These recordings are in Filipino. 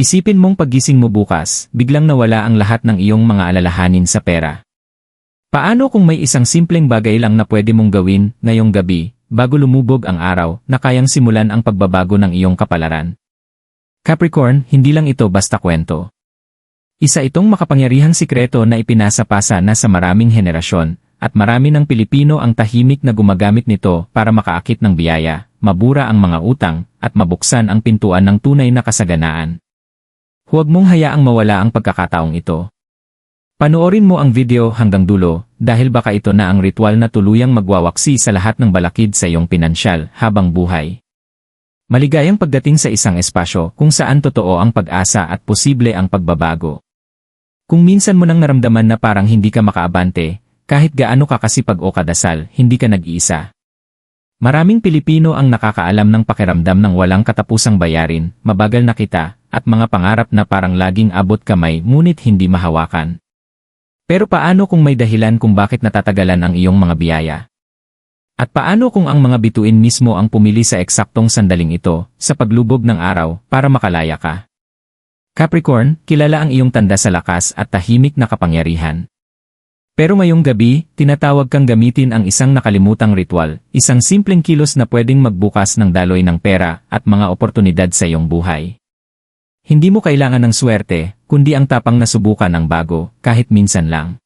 Isipin mong paggising mo bukas, biglang nawala ang lahat ng iyong mga alalahanin sa pera. Paano kung may isang simpleng bagay lang na pwede mong gawin ngayong gabi, bago lumubog ang araw, na kayang simulan ang pagbabago ng iyong kapalaran? Capricorn, hindi lang ito basta kwento. Isa itong makapangyarihang sikreto na ipinasa-pasa na sa maraming henerasyon, at marami ng Pilipino ang tahimik na gumagamit nito para makaakit ng biyaya, mabura ang mga utang, at mabuksan ang pintuan ng tunay na kasaganaan. Huwag mong hayaang mawala ang pagkakataong ito. Panoorin mo ang video hanggang dulo dahil baka ito na ang ritual na tuluyang magwawaksi sa lahat ng balakid sa iyong pinansyal habang buhay. Maligayang pagdating sa isang espasyo kung saan totoo ang pag-asa at posible ang pagbabago. Kung minsan mo nang naramdaman na parang hindi ka makaabante, kahit gaano ka kasipag o kadasal, hindi ka nag-iisa. Maraming Pilipino ang nakakaalam ng pakiramdam ng walang katapusang bayarin, mabagal na kita, at mga pangarap na parang laging abot kamay ngunit hindi mahawakan. Pero paano kung may dahilan kung bakit natatagalan ang iyong mga biyaya? At paano kung ang mga bituin mismo ang pumili sa eksaktong sandaling ito, sa paglubog ng araw, para makalaya ka? Capricorn, kilala ang iyong tanda sa lakas at tahimik na kapangyarihan. Pero ngayong gabi, tinatawag kang gamitin ang isang nakalimutang ritual, isang simpleng kilos na pwedeng magbukas ng daloy ng pera at mga oportunidad sa iyong buhay. Hindi mo kailangan ng swerte, kundi ang tapang na subukan ng bago, kahit minsan lang.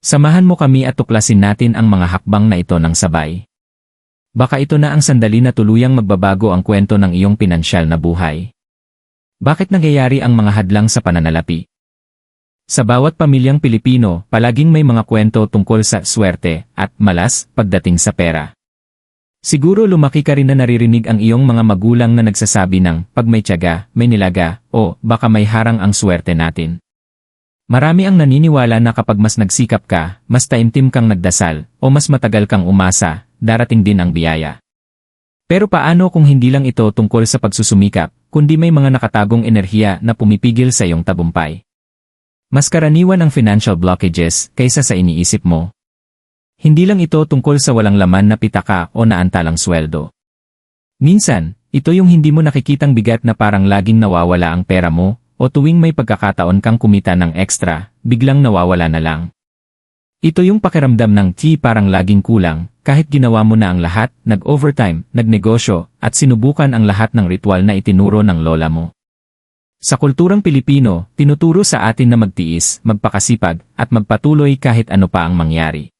Samahan mo kami at tuklasin natin ang mga hakbang na ito ng sabay. Baka ito na ang sandali na tuluyang magbabago ang kwento ng iyong pinansyal na buhay. Bakit nangyayari ang mga hadlang sa pananalapi? Sa bawat pamilyang Pilipino, palaging may mga kwento tungkol sa swerte at malas pagdating sa pera. Siguro lumaki ka rin na naririnig ang iyong mga magulang na nagsasabi ng pag may tiyaga, may nilaga, o baka may harang ang swerte natin. Marami ang naniniwala na kapag mas nagsikap ka, mas taimtim kang nagdasal, o mas matagal kang umasa, darating din ang biyaya. Pero paano kung hindi lang ito tungkol sa pagsusumikap, kundi may mga nakatagong enerhiya na pumipigil sa iyong tabumpay? Mas karaniwan ang financial blockages kaysa sa iniisip mo. Hindi lang ito tungkol sa walang laman na pitaka o naantalang sweldo. Minsan, ito yung hindi mo nakikitang bigat na parang laging nawawala ang pera mo, o tuwing may pagkakataon kang kumita ng extra, biglang nawawala na lang. Ito yung pakiramdam ng T parang laging kulang, kahit ginawa mo na ang lahat, nag-overtime, nagnegosyo, at sinubukan ang lahat ng ritual na itinuro ng lola mo. Sa kulturang Pilipino, tinuturo sa atin na magtiis, magpakasipag, at magpatuloy kahit ano pa ang mangyari.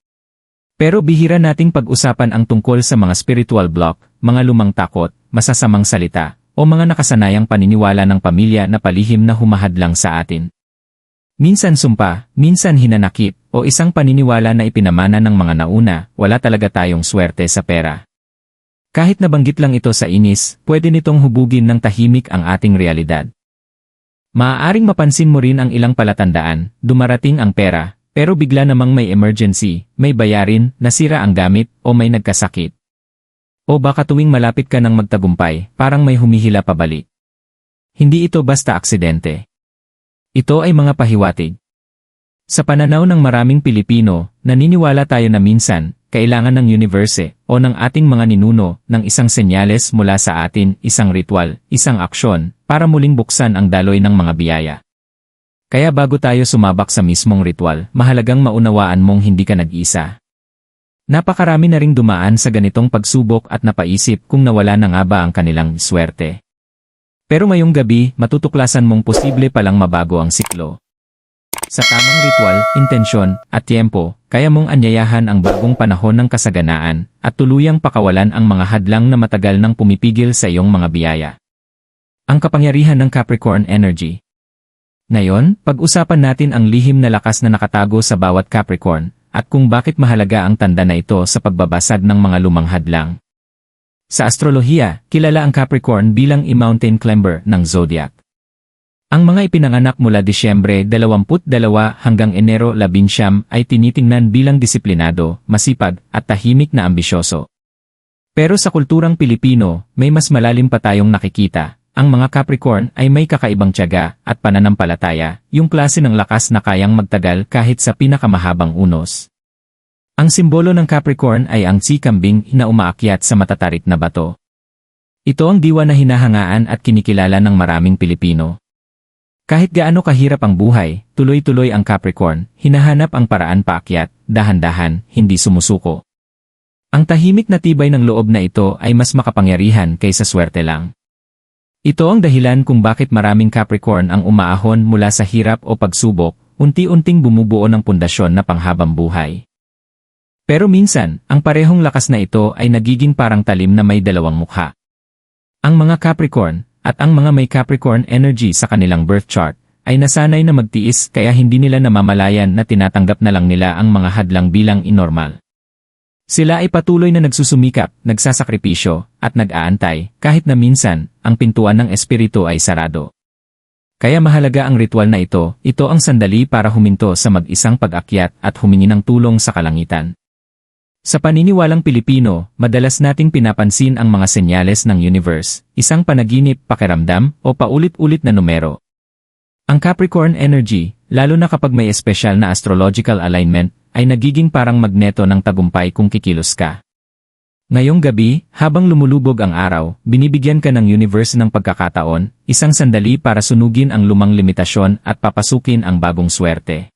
Pero bihira nating pag-usapan ang tungkol sa mga spiritual block, mga lumang takot, masasamang salita, o mga nakasanayang paniniwala ng pamilya na palihim na humahadlang sa atin. Minsan sumpa, minsan hinanakip, o isang paniniwala na ipinamana ng mga nauna, wala talaga tayong swerte sa pera. Kahit nabanggit lang ito sa inis, pwede nitong hubugin ng tahimik ang ating realidad. Maaaring mapansin mo rin ang ilang palatandaan, dumarating ang pera, pero bigla namang may emergency, may bayarin, nasira ang gamit, o may nagkasakit. O baka tuwing malapit ka ng magtagumpay, parang may humihila pabalik. Hindi ito basta aksidente. Ito ay mga pahiwatig. Sa pananaw ng maraming Pilipino, naniniwala tayo na minsan, kailangan ng universe o ng ating mga ninuno ng isang senyales mula sa atin, isang ritual, isang aksyon, para muling buksan ang daloy ng mga biyaya. Kaya bago tayo sumabak sa mismong ritual, mahalagang maunawaan mong hindi ka nag-isa. Napakarami na ring dumaan sa ganitong pagsubok at napaisip kung nawala na nga ba ang kanilang swerte. Pero ngayong gabi, matutuklasan mong posible palang mabago ang siklo. Sa tamang ritual, intensyon, at tiempo, kaya mong anyayahan ang bagong panahon ng kasaganaan, at tuluyang pakawalan ang mga hadlang na matagal nang pumipigil sa iyong mga biyaya. Ang kapangyarihan ng Capricorn Energy Ngayon, pag-usapan natin ang lihim na lakas na nakatago sa bawat Capricorn, at kung bakit mahalaga ang tanda na ito sa pagbabasag ng mga lumang hadlang. Sa astrolohiya, kilala ang Capricorn bilang i-mountain climber ng zodiac. Ang mga ipinanganak mula Disyembre 22 hanggang Enero 11 ay tinitingnan bilang disiplinado, masipag, at tahimik na ambisyoso. Pero sa kulturang Pilipino, may mas malalim pa tayong nakikita. Ang mga Capricorn ay may kakaibang tiyaga at pananampalataya, yung klase ng lakas na kayang magtagal kahit sa pinakamahabang unos. Ang simbolo ng Capricorn ay ang tsikambing na umaakyat sa matatarik na bato. Ito ang diwa na hinahangaan at kinikilala ng maraming Pilipino. Kahit gaano kahirap ang buhay, tuloy-tuloy ang Capricorn, hinahanap ang paraan paakyat, dahan-dahan, hindi sumusuko. Ang tahimik na tibay ng loob na ito ay mas makapangyarihan kaysa swerte lang. Ito ang dahilan kung bakit maraming Capricorn ang umaahon mula sa hirap o pagsubok, unti-unting bumubuo ng pundasyon na panghabang buhay. Pero minsan, ang parehong lakas na ito ay nagiging parang talim na may dalawang mukha. Ang mga Capricorn, at ang mga may Capricorn energy sa kanilang birth chart, ay nasanay na magtiis kaya hindi nila namamalayan na tinatanggap na lang nila ang mga hadlang bilang inormal. Sila ay patuloy na nagsusumikap, nagsasakripisyo, at nag-aantay, kahit na minsan, ang pintuan ng espiritu ay sarado. Kaya mahalaga ang ritual na ito, ito ang sandali para huminto sa mag-isang pag-akyat at humingi ng tulong sa kalangitan. Sa paniniwalang Pilipino, madalas nating pinapansin ang mga senyales ng universe, isang panaginip, pakiramdam, o paulit-ulit na numero. Ang Capricorn energy, lalo na kapag may espesyal na astrological alignment, ay nagiging parang magneto ng tagumpay kung kikilos ka. Ngayong gabi, habang lumulubog ang araw, binibigyan ka ng universe ng pagkakataon, isang sandali para sunugin ang lumang limitasyon at papasukin ang bagong swerte.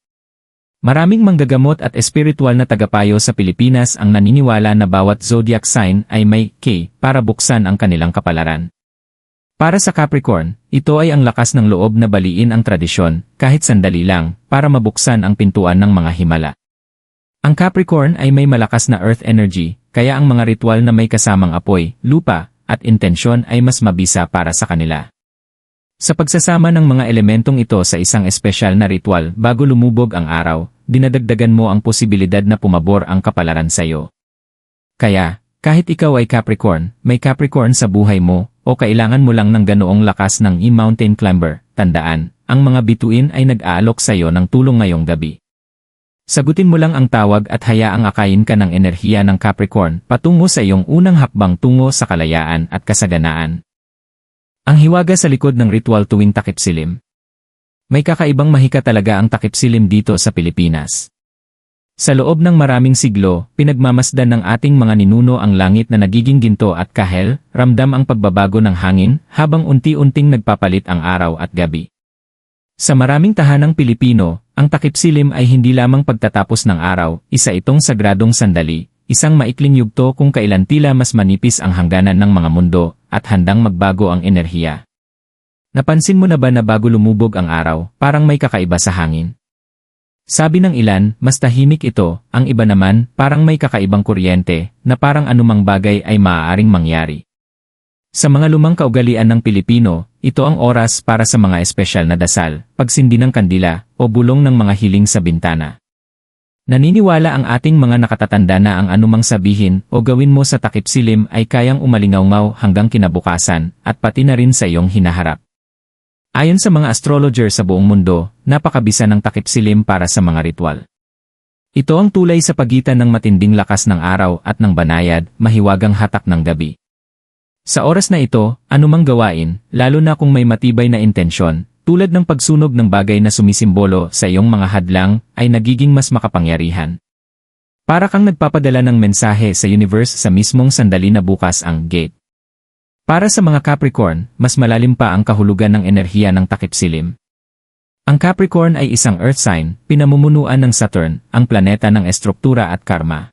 Maraming manggagamot at espiritual na tagapayo sa Pilipinas ang naniniwala na bawat zodiac sign ay may K para buksan ang kanilang kapalaran. Para sa Capricorn, ito ay ang lakas ng loob na baliin ang tradisyon, kahit sandali lang, para mabuksan ang pintuan ng mga himala. Ang Capricorn ay may malakas na earth energy, kaya ang mga ritual na may kasamang apoy, lupa, at intensyon ay mas mabisa para sa kanila. Sa pagsasama ng mga elementong ito sa isang espesyal na ritual bago lumubog ang araw, dinadagdagan mo ang posibilidad na pumabor ang kapalaran sa iyo. Kaya, kahit ikaw ay Capricorn, may Capricorn sa buhay mo, o kailangan mo lang ng ganoong lakas ng e-mountain climber, tandaan, ang mga bituin ay nag-aalok sa iyo ng tulong ngayong gabi. Sagutin mo lang ang tawag at hayaang akayin ka ng enerhiya ng Capricorn patungo sa iyong unang hakbang tungo sa kalayaan at kasaganaan. Ang hiwaga sa likod ng ritual tuwing takip silim. May kakaibang mahika talaga ang takip silim dito sa Pilipinas. Sa loob ng maraming siglo, pinagmamasdan ng ating mga ninuno ang langit na nagiging ginto at kahel, ramdam ang pagbabago ng hangin, habang unti-unting nagpapalit ang araw at gabi. Sa maraming tahanang Pilipino, ang takip silim ay hindi lamang pagtatapos ng araw, isa itong sagradong sandali, isang maikling yugto kung kailan tila mas manipis ang hangganan ng mga mundo, at handang magbago ang enerhiya. Napansin mo na ba na bago lumubog ang araw, parang may kakaiba sa hangin? Sabi ng ilan, mas tahimik ito, ang iba naman, parang may kakaibang kuryente, na parang anumang bagay ay maaaring mangyari. Sa mga lumang kaugalian ng Pilipino, ito ang oras para sa mga espesyal na dasal, pagsindi ng kandila, o bulong ng mga hiling sa bintana. Naniniwala ang ating mga nakatatanda na ang anumang sabihin o gawin mo sa takip silim ay kayang umalingaw hanggang kinabukasan at pati na rin sa iyong hinaharap. Ayon sa mga astrologer sa buong mundo, napakabisa ng takip silim para sa mga ritual. Ito ang tulay sa pagitan ng matinding lakas ng araw at ng banayad, mahiwagang hatak ng gabi. Sa oras na ito, anumang gawain, lalo na kung may matibay na intensyon, tulad ng pagsunog ng bagay na sumisimbolo sa iyong mga hadlang, ay nagiging mas makapangyarihan. Para kang nagpapadala ng mensahe sa universe sa mismong sandali na bukas ang gate. Para sa mga Capricorn, mas malalim pa ang kahulugan ng enerhiya ng takip silim. Ang Capricorn ay isang earth sign, pinamumunuan ng Saturn, ang planeta ng estruktura at karma.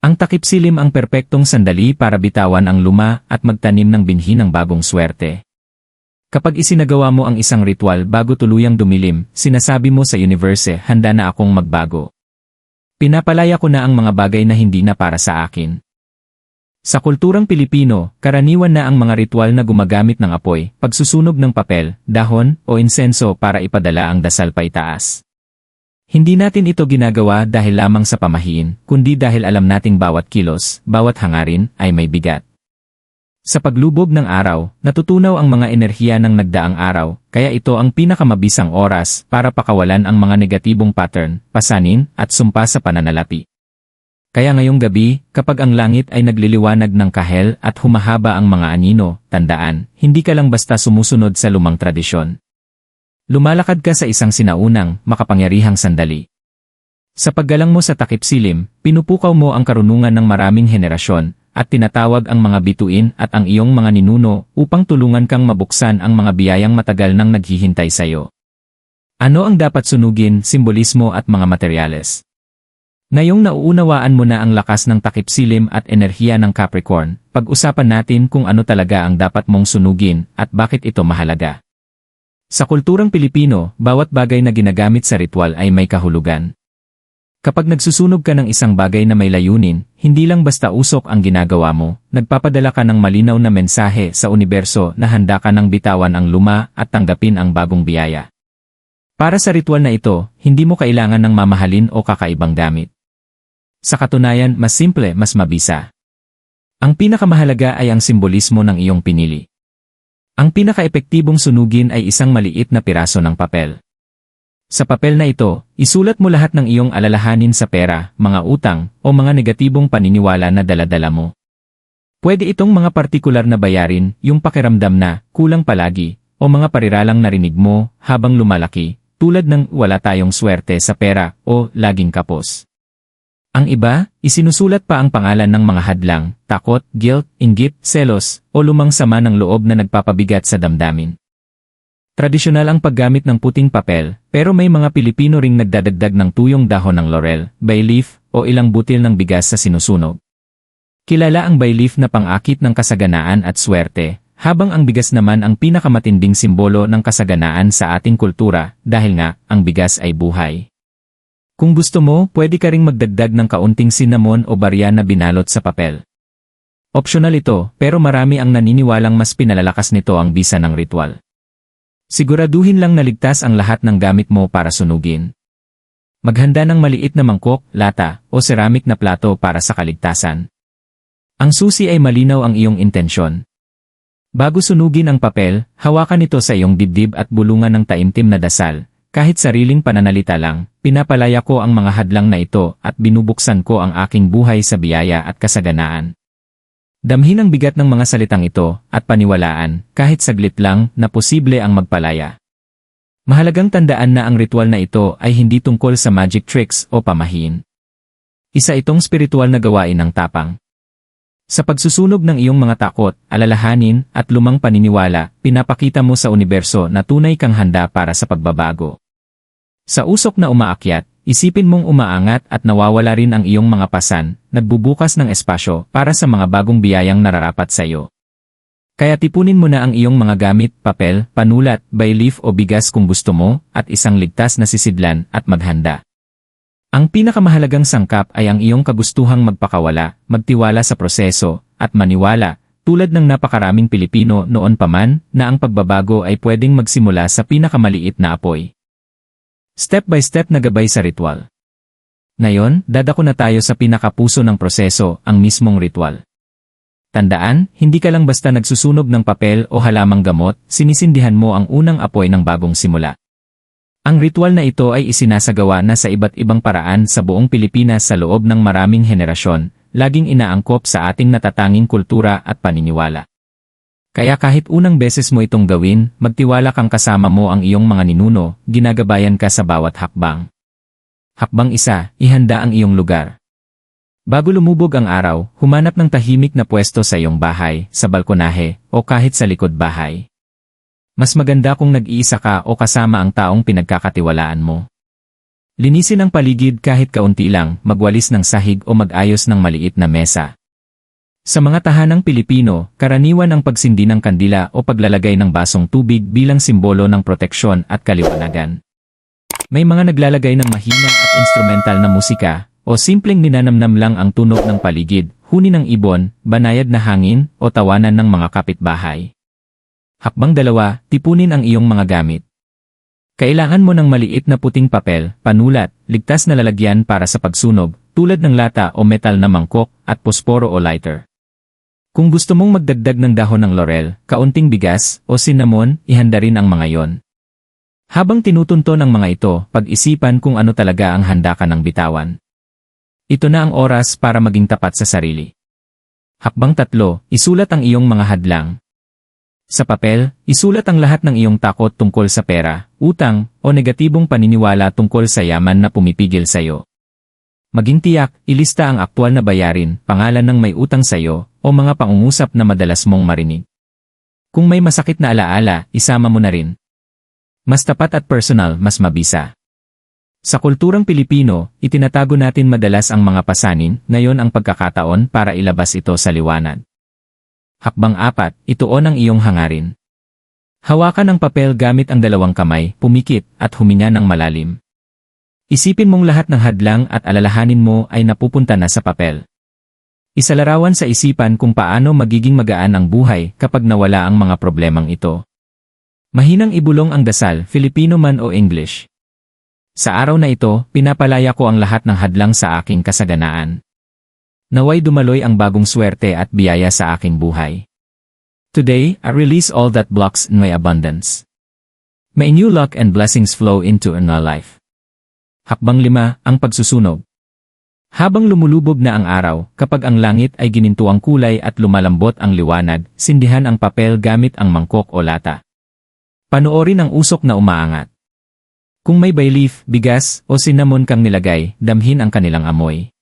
Ang takip silim ang perpektong sandali para bitawan ang luma at magtanim ng binhi ng bagong swerte. Kapag isinagawa mo ang isang ritual bago tuluyang dumilim, sinasabi mo sa universe, handa na akong magbago. Pinapalaya ko na ang mga bagay na hindi na para sa akin. Sa kulturang Pilipino, karaniwan na ang mga ritual na gumagamit ng apoy, pagsusunog ng papel, dahon, o insenso para ipadala ang dasal paitaas. Hindi natin ito ginagawa dahil lamang sa pamahiin, kundi dahil alam nating bawat kilos, bawat hangarin, ay may bigat. Sa paglubog ng araw, natutunaw ang mga enerhiya ng nagdaang araw, kaya ito ang pinakamabisang oras para pakawalan ang mga negatibong pattern, pasanin, at sumpa sa pananalapi. Kaya ngayong gabi, kapag ang langit ay nagliliwanag ng kahel at humahaba ang mga anino, tandaan, hindi ka lang basta sumusunod sa lumang tradisyon. Lumalakad ka sa isang sinaunang, makapangyarihang sandali. Sa paggalang mo sa takip silim, pinupukaw mo ang karunungan ng maraming henerasyon, at tinatawag ang mga bituin at ang iyong mga ninuno upang tulungan kang mabuksan ang mga biyayang matagal nang naghihintay sa iyo. Ano ang dapat sunugin, simbolismo at mga materyales? Ngayong nauunawaan mo na ang lakas ng takip silim at enerhiya ng Capricorn, pag-usapan natin kung ano talaga ang dapat mong sunugin at bakit ito mahalaga. Sa kulturang Pilipino, bawat bagay na ginagamit sa ritual ay may kahulugan. Kapag nagsusunog ka ng isang bagay na may layunin, hindi lang basta usok ang ginagawa mo, nagpapadala ka ng malinaw na mensahe sa universo na handa ka ng bitawan ang luma at tanggapin ang bagong biyaya. Para sa ritual na ito, hindi mo kailangan ng mamahalin o kakaibang gamit. Sa katunayan, mas simple, mas mabisa. Ang pinakamahalaga ay ang simbolismo ng iyong pinili. Ang pinakaepektibong sunugin ay isang maliit na piraso ng papel. Sa papel na ito, isulat mo lahat ng iyong alalahanin sa pera, mga utang, o mga negatibong paniniwala na daladala mo. Pwede itong mga partikular na bayarin, yung pakiramdam na, kulang palagi, o mga pariralang narinig mo, habang lumalaki, tulad ng wala tayong swerte sa pera, o laging kapos. Ang iba, isinusulat pa ang pangalan ng mga hadlang, takot, guilt, inggit, selos, o lumang sama ng loob na nagpapabigat sa damdamin. Tradisyonal ang paggamit ng puting papel, pero may mga Pilipino ring nagdadagdag ng tuyong dahon ng laurel, bay leaf, o ilang butil ng bigas sa sinusunog. Kilala ang bay leaf na pang-akit ng kasaganaan at swerte, habang ang bigas naman ang pinakamatinding simbolo ng kasaganaan sa ating kultura dahil nga, ang bigas ay buhay. Kung gusto mo, pwede ka ring magdagdag ng kaunting cinnamon o barya na binalot sa papel. Optional ito, pero marami ang naniniwalang mas pinalalakas nito ang bisa ng ritual. Siguraduhin lang na ligtas ang lahat ng gamit mo para sunugin. Maghanda ng maliit na mangkok, lata, o ceramic na plato para sa kaligtasan. Ang susi ay malinaw ang iyong intensyon. Bago sunugin ang papel, hawakan ito sa iyong dibdib at bulungan ng taimtim na dasal, kahit sariling pananalita lang, pinapalaya ko ang mga hadlang na ito at binubuksan ko ang aking buhay sa biyaya at kasaganaan. Damhin ang bigat ng mga salitang ito at paniwalaan, kahit saglit lang, na posible ang magpalaya. Mahalagang tandaan na ang ritual na ito ay hindi tungkol sa magic tricks o pamahin. Isa itong spiritual na gawain ng tapang. Sa pagsusunog ng iyong mga takot, alalahanin, at lumang paniniwala, pinapakita mo sa universo na tunay kang handa para sa pagbabago. Sa usok na umaakyat, isipin mong umaangat at nawawala rin ang iyong mga pasan, nagbubukas ng espasyo para sa mga bagong biyayang nararapat sa iyo. Kaya tipunin mo na ang iyong mga gamit, papel, panulat, by leaf o bigas kung gusto mo, at isang ligtas na sisidlan at maghanda. Ang pinakamahalagang sangkap ay ang iyong kagustuhang magpakawala, magtiwala sa proseso, at maniwala, tulad ng napakaraming Pilipino noon pa man, na ang pagbabago ay pwedeng magsimula sa pinakamaliit na apoy. Step by step na gabay sa ritual. Ngayon, dadako na tayo sa pinakapuso ng proseso, ang mismong ritual. Tandaan, hindi ka lang basta nagsusunog ng papel o halamang gamot, sinisindihan mo ang unang apoy ng bagong simula. Ang ritual na ito ay isinasagawa na sa iba't ibang paraan sa buong Pilipinas sa loob ng maraming henerasyon, laging inaangkop sa ating natatanging kultura at paniniwala. Kaya kahit unang beses mo itong gawin, magtiwala kang kasama mo ang iyong mga ninuno, ginagabayan ka sa bawat hakbang. Hakbang isa, ihanda ang iyong lugar. Bago lumubog ang araw, humanap ng tahimik na pwesto sa iyong bahay, sa balkonahe, o kahit sa likod bahay. Mas maganda kung nag-iisa ka o kasama ang taong pinagkakatiwalaan mo. Linisin ang paligid kahit kaunti lang, magwalis ng sahig o mag-ayos ng maliit na mesa. Sa mga tahanang Pilipino, karaniwan ang pagsindi ng kandila o paglalagay ng basong tubig bilang simbolo ng proteksyon at kaliwanagan. May mga naglalagay ng mahina at instrumental na musika, o simpleng ninanamnam lang ang tunog ng paligid, huni ng ibon, banayad na hangin, o tawanan ng mga kapitbahay. Hakbang dalawa, tipunin ang iyong mga gamit. Kailangan mo ng maliit na puting papel, panulat, ligtas na lalagyan para sa pagsunog, tulad ng lata o metal na mangkok, at posporo o lighter. Kung gusto mong magdagdag ng dahon ng laurel, kaunting bigas, o cinnamon, ihanda rin ang mga yon. Habang tinutunto ng mga ito, pag-isipan kung ano talaga ang handa ka ng bitawan. Ito na ang oras para maging tapat sa sarili. Hakbang tatlo, isulat ang iyong mga hadlang, sa papel, isulat ang lahat ng iyong takot tungkol sa pera, utang, o negatibong paniniwala tungkol sa yaman na pumipigil sa iyo. Maging tiyak, ilista ang aktwal na bayarin, pangalan ng may utang sa iyo, o mga pangungusap na madalas mong marinig. Kung may masakit na alaala, isama mo na rin. Mas tapat at personal, mas mabisa. Sa kulturang Pilipino, itinatago natin madalas ang mga pasanin, ngayon ang pagkakataon para ilabas ito sa liwanag. Hakbang apat, ituon ang iyong hangarin. Hawakan ang papel gamit ang dalawang kamay, pumikit, at huminga ng malalim. Isipin mong lahat ng hadlang at alalahanin mo ay napupunta na sa papel. Isalarawan sa isipan kung paano magiging magaan ang buhay kapag nawala ang mga problemang ito. Mahinang ibulong ang dasal, Filipino man o English. Sa araw na ito, pinapalaya ko ang lahat ng hadlang sa aking kasaganaan. Naway dumaloy ang bagong swerte at biyaya sa aking buhay. Today, I release all that blocks in my abundance. May new luck and blessings flow into my life. Hakbang lima, ang pagsusunog. Habang lumulubog na ang araw, kapag ang langit ay ginintuang kulay at lumalambot ang liwanag, sindihan ang papel gamit ang mangkok o lata. Panoorin ang usok na umaangat. Kung may bay leaf, bigas, o cinnamon kang nilagay, damhin ang kanilang amoy.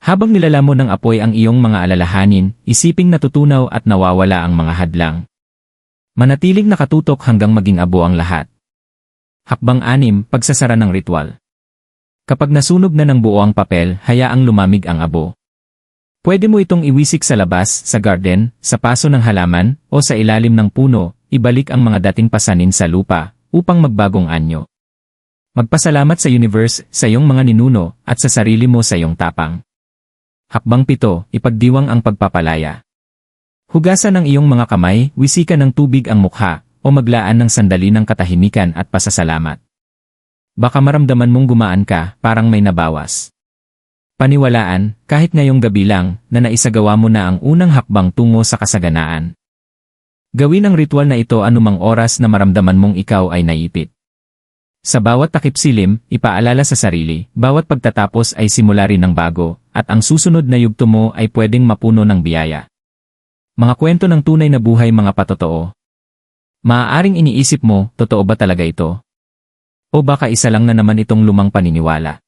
Habang nilalamon ng apoy ang iyong mga alalahanin, isiping natutunaw at nawawala ang mga hadlang. Manatiling nakatutok hanggang maging abo ang lahat. Hakbang anim, pagsasara ng ritual. Kapag nasunog na ng buo ang papel, hayaang lumamig ang abo. Pwede mo itong iwisik sa labas, sa garden, sa paso ng halaman, o sa ilalim ng puno, ibalik ang mga dating pasanin sa lupa, upang magbagong anyo. Magpasalamat sa universe, sa iyong mga ninuno, at sa sarili mo sa iyong tapang. Hakbang pito, ipagdiwang ang pagpapalaya. Hugasan ng iyong mga kamay, wisikan ng tubig ang mukha, o maglaan ng sandali ng katahimikan at pasasalamat. Baka maramdaman mong gumaan ka, parang may nabawas. Paniwalaan, kahit ngayong gabi lang, na naisagawa mo na ang unang hakbang tungo sa kasaganaan. Gawin ang ritual na ito anumang oras na maramdaman mong ikaw ay naipit. Sa bawat takip silim, ipaalala sa sarili, bawat pagtatapos ay simula rin ng bago, at ang susunod na yugto mo ay pwedeng mapuno ng biyaya. Mga kwento ng tunay na buhay mga patotoo. Maaaring iniisip mo, totoo ba talaga ito? O baka isa lang na naman itong lumang paniniwala.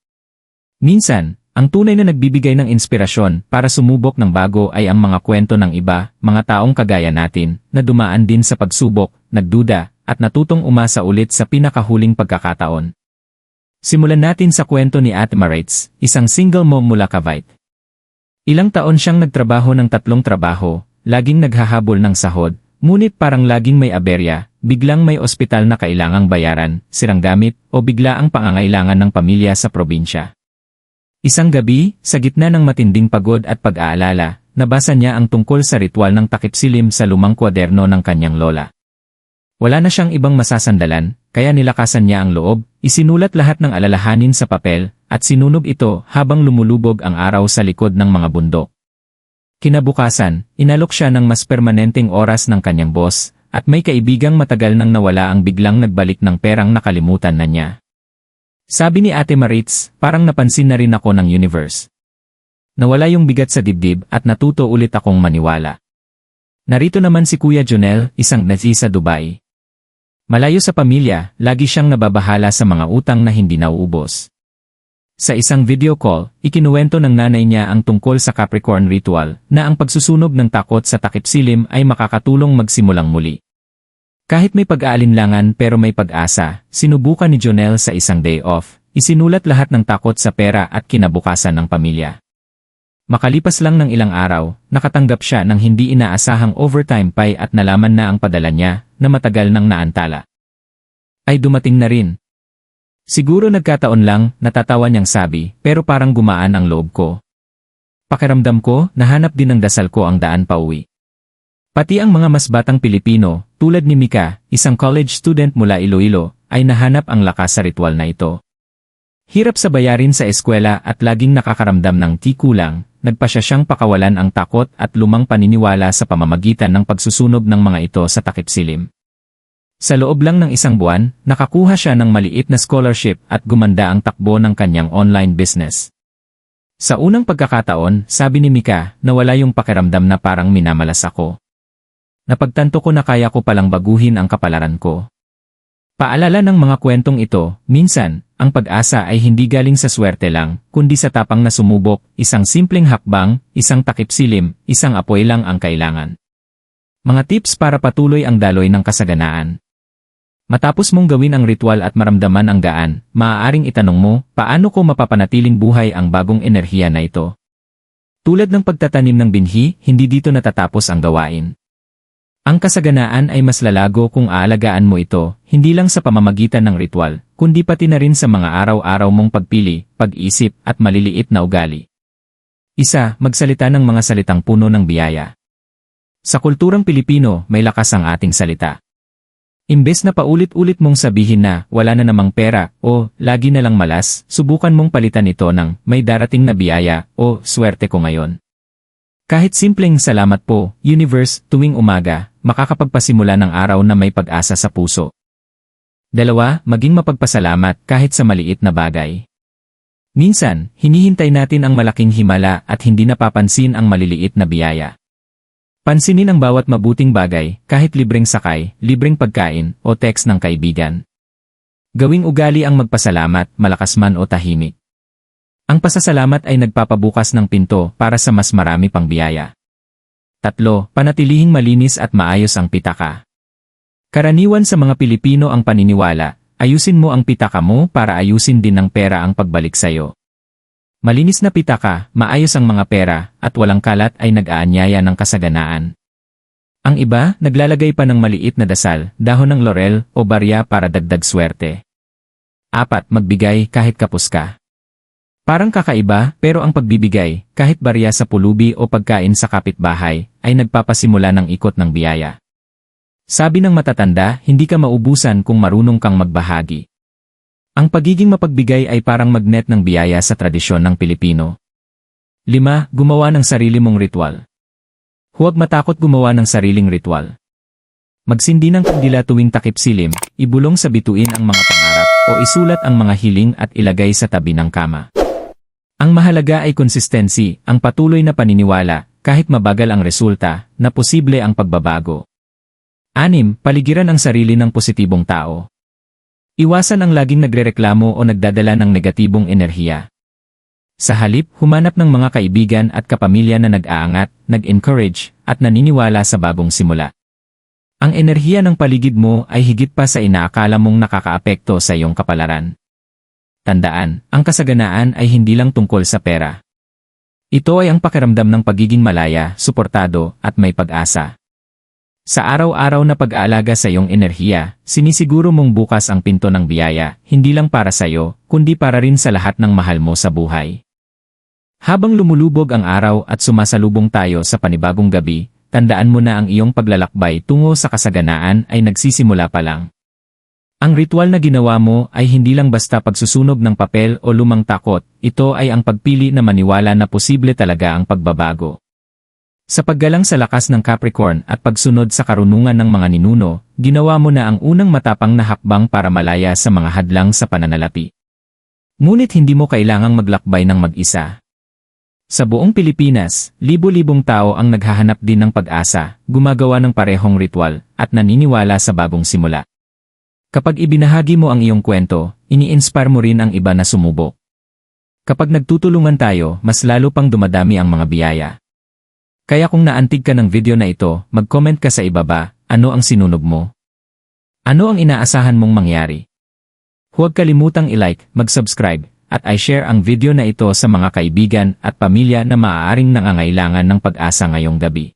Minsan, ang tunay na nagbibigay ng inspirasyon para sumubok ng bago ay ang mga kwento ng iba, mga taong kagaya natin, na dumaan din sa pagsubok, nagduda, at natutong umasa ulit sa pinakahuling pagkakataon. Simulan natin sa kwento ni At Maritz, isang single mom mula Cavite. Ilang taon siyang nagtrabaho ng tatlong trabaho, laging naghahabol ng sahod, ngunit parang laging may aberya, biglang may ospital na kailangang bayaran, sirang gamit, o bigla ang pangangailangan ng pamilya sa probinsya. Isang gabi, sa gitna ng matinding pagod at pag-aalala, nabasa niya ang tungkol sa ritual ng takip silim sa lumang kwaderno ng kanyang lola. Wala na siyang ibang masasandalan, kaya nilakasan niya ang loob, isinulat lahat ng alalahanin sa papel, at sinunog ito habang lumulubog ang araw sa likod ng mga bundok. Kinabukasan, inalok siya ng mas permanenteng oras ng kanyang boss, at may kaibigang matagal nang nawala ang biglang nagbalik ng perang nakalimutan na niya. Sabi ni Ate Maritz, parang napansin na rin ako ng universe. Nawala yung bigat sa dibdib at natuto ulit akong maniwala. Narito naman si Kuya Jonel, isang nazi sa Dubai. Malayo sa pamilya, lagi siyang nababahala sa mga utang na hindi nauubos. Sa isang video call, ikinuwento ng nanay niya ang tungkol sa Capricorn ritual na ang pagsusunog ng takot sa takip silim ay makakatulong magsimulang muli. Kahit may pag-aalinlangan pero may pag-asa, sinubukan ni Jonel sa isang day off, isinulat lahat ng takot sa pera at kinabukasan ng pamilya. Makalipas lang ng ilang araw, nakatanggap siya ng hindi inaasahang overtime pay at nalaman na ang padala niya, na matagal nang naantala. Ay dumating na rin. Siguro nagkataon lang, natatawa niyang sabi, pero parang gumaan ang loob ko. Pakiramdam ko, nahanap din ng dasal ko ang daan pauwi. Pati ang mga mas batang Pilipino, tulad ni Mika, isang college student mula Iloilo, ay nahanap ang lakas sa ritual na ito. Hirap sa bayarin sa eskwela at laging nakakaramdam ng tikulang, nagpasya siyang pakawalan ang takot at lumang paniniwala sa pamamagitan ng pagsusunog ng mga ito sa takip silim. Sa loob lang ng isang buwan, nakakuha siya ng maliit na scholarship at gumanda ang takbo ng kanyang online business. Sa unang pagkakataon, sabi ni Mika, nawala yung pakiramdam na parang minamalas ako. Napagtanto ko na kaya ko palang baguhin ang kapalaran ko. Paalala ng mga kwentong ito, minsan, ang pag-asa ay hindi galing sa swerte lang, kundi sa tapang na sumubok, isang simpleng hakbang, isang takip silim, isang apoy lang ang kailangan. Mga tips para patuloy ang daloy ng kasaganaan. Matapos mong gawin ang ritual at maramdaman ang gaan, maaaring itanong mo, paano ko mapapanatiling buhay ang bagong enerhiya na ito? Tulad ng pagtatanim ng binhi, hindi dito natatapos ang gawain. Ang kasaganaan ay mas lalago kung aalagaan mo ito, hindi lang sa pamamagitan ng ritual, kundi pati na rin sa mga araw-araw mong pagpili, pag-isip, at maliliit na ugali. Isa, magsalita ng mga salitang puno ng biyaya. Sa kulturang Pilipino, may lakas ang ating salita. Imbes na paulit-ulit mong sabihin na wala na namang pera o lagi na lang malas, subukan mong palitan ito ng may darating na biyaya o swerte ko ngayon. Kahit simpleng salamat po, universe, tuwing umaga, makakapagpasimula ng araw na may pag-asa sa puso. Dalawa, maging mapagpasalamat kahit sa maliit na bagay. Minsan, hinihintay natin ang malaking himala at hindi napapansin ang maliliit na biyaya. Pansinin ang bawat mabuting bagay, kahit libreng sakay, libreng pagkain, o text ng kaibigan. Gawing ugali ang magpasalamat, malakas man o tahimik. Ang pasasalamat ay nagpapabukas ng pinto para sa mas marami pang biyaya. Tatlo, panatilihing malinis at maayos ang pitaka. Karaniwan sa mga Pilipino ang paniniwala, ayusin mo ang pitaka mo para ayusin din ng pera ang pagbalik sayo. Malinis na pitaka, maayos ang mga pera, at walang kalat ay nag-aanyaya ng kasaganaan. Ang iba, naglalagay pa ng maliit na dasal, dahon ng laurel o barya para dagdag swerte. Apat, magbigay kahit kapos ka. Parang kakaiba, pero ang pagbibigay, kahit barya sa pulubi o pagkain sa kapitbahay, ay nagpapasimula ng ikot ng biyaya. Sabi ng matatanda, hindi ka maubusan kung marunong kang magbahagi. Ang pagiging mapagbigay ay parang magnet ng biyaya sa tradisyon ng Pilipino. 5. Gumawa ng sarili mong ritual. Huwag matakot gumawa ng sariling ritual. Magsindi ng kandila tuwing takip silim, ibulong sa bituin ang mga pangarap, o isulat ang mga hiling at ilagay sa tabi ng kama. Ang mahalaga ay konsistensi, ang patuloy na paniniwala, kahit mabagal ang resulta, na posible ang pagbabago. Anim, paligiran ang sarili ng positibong tao. Iwasan ang laging nagrereklamo o nagdadala ng negatibong enerhiya. Sa halip, humanap ng mga kaibigan at kapamilya na nag-aangat, nag-encourage, at naniniwala sa bagong simula. Ang enerhiya ng paligid mo ay higit pa sa inaakala mong nakakaapekto sa iyong kapalaran. Tandaan, ang kasaganaan ay hindi lang tungkol sa pera. Ito ay ang pakiramdam ng pagiging malaya, suportado, at may pag-asa. Sa araw-araw na pag-aalaga sa iyong enerhiya, sinisiguro mong bukas ang pinto ng biyaya, hindi lang para sa iyo, kundi para rin sa lahat ng mahal mo sa buhay. Habang lumulubog ang araw at sumasalubong tayo sa panibagong gabi, tandaan mo na ang iyong paglalakbay tungo sa kasaganaan ay nagsisimula pa lang. Ang ritual na ginawa mo ay hindi lang basta pagsusunog ng papel o lumang takot, ito ay ang pagpili na maniwala na posible talaga ang pagbabago. Sa paggalang sa lakas ng Capricorn at pagsunod sa karunungan ng mga ninuno, ginawa mo na ang unang matapang na hakbang para malaya sa mga hadlang sa pananalapi. Ngunit hindi mo kailangang maglakbay ng mag-isa. Sa buong Pilipinas, libo-libong tao ang naghahanap din ng pag-asa, gumagawa ng parehong ritual, at naniniwala sa bagong simula. Kapag ibinahagi mo ang iyong kwento, ini-inspire mo rin ang iba na sumubok. Kapag nagtutulungan tayo, mas lalo pang dumadami ang mga biyaya. Kaya kung naantig ka ng video na ito, mag-comment ka sa ibaba, ano ang sinunog mo? Ano ang inaasahan mong mangyari? Huwag kalimutang i-like, mag-subscribe, at i-share ang video na ito sa mga kaibigan at pamilya na maaaring nangangailangan ng pag-asa ngayong gabi.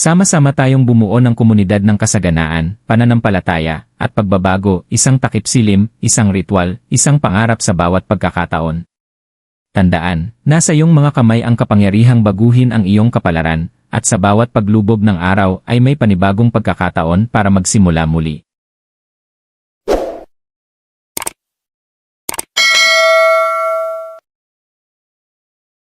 Sama-sama tayong bumuo ng komunidad ng kasaganaan, pananampalataya, at pagbabago, isang takip silim, isang ritual, isang pangarap sa bawat pagkakataon. Tandaan, nasa iyong mga kamay ang kapangyarihang baguhin ang iyong kapalaran, at sa bawat paglubog ng araw ay may panibagong pagkakataon para magsimula muli.